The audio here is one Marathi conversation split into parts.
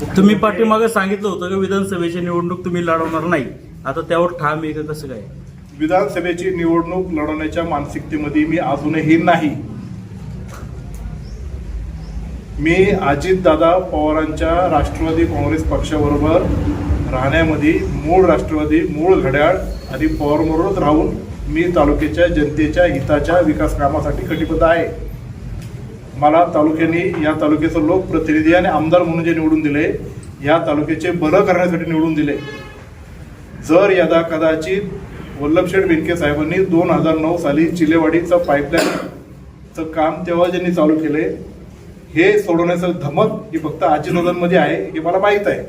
तुम्ही पाठीमागे सांगितलं होतं की विधानसभेची निवडणूक तुम्ही लढवणार नाही? आता त्यावर ठाम आहे का कसं काय? विधानसभेची निवडणूक लढवण्याच्या मानसिकतेमध्ये मी अजूनही नाही. मी अजितदादा पवारांच्या राष्ट्रवादी काँग्रेस पक्षाबरोबर राहण्यामध्ये मूळ राष्ट्रवादी मूळ घड्याळ आणि पवारबरोबरच राहून मी तालुक्याच्या जनतेच्या हिताच्या विकास कामासाठी कटिबद्ध आहे. मला तालुक्याने या तालुक्याचं लोकप्रतिनिधी आणि आमदार म्हणून जे निवडून दिले या तालुक्याचे बरं करण्यासाठी निवडून दिले. जर यदा कदाचित वल्लभशेठ बेनके साहेबांनी दोन हजार नऊ साली चिलेवाडीचं पाईपलाईनचं काम तेव्हा ज्यांनी चालू केले हे सोडवण्याचं धमक ही फक्त आजीनोदांमध्ये आहे हे मला माहीत आहे.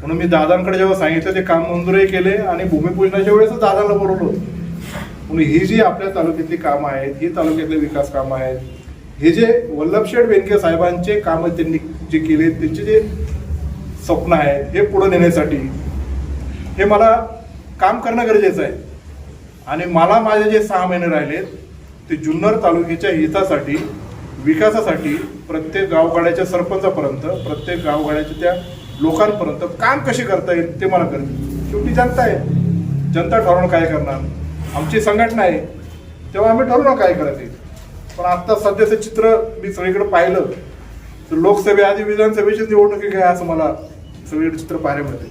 म्हणून मी दादांकडे जेव्हा सांगितलं ते काम मंजूरही केले आणि भूमिपूजनाच्या वेळेस दादाला बोलवलं म्हणून ही जी आपल्या तालुक्यातली कामं आहेत ही तालुक्यातले विकास कामं आहेत हे जे वल्लभशेठ बेनके साहेबांचे कामं त्यांनी जे केले त्यांचे जे स्वप्न आहेत हे पुढे नेण्यासाठी हे मला काम करणं गरजेचं आहे. आणि मला माझे जे सहा महिने राहिलेत ते जुन्नर तालुक्याच्या हितासाठी विकासासाठी प्रत्येक गावगाड्याच्या सरपंचापर्यंत प्रत्येक गावगाड्याच्या त्या लोकांपर्यंत काम कसे करता येईल ते मला करते शेवटी जनता आहे. जनता ठरवणं काय करणार? आमची संघटना आहे. तेव्हा आम्ही ठरवणं काय करायचे पण आता सध्याचं चित्र मी सगळीकडे पाहिलं. तर लोकसभेआधी विधानसभेची निवडणुकी घ्या असं मला सगळीकडे चित्र पाहायला मिळते.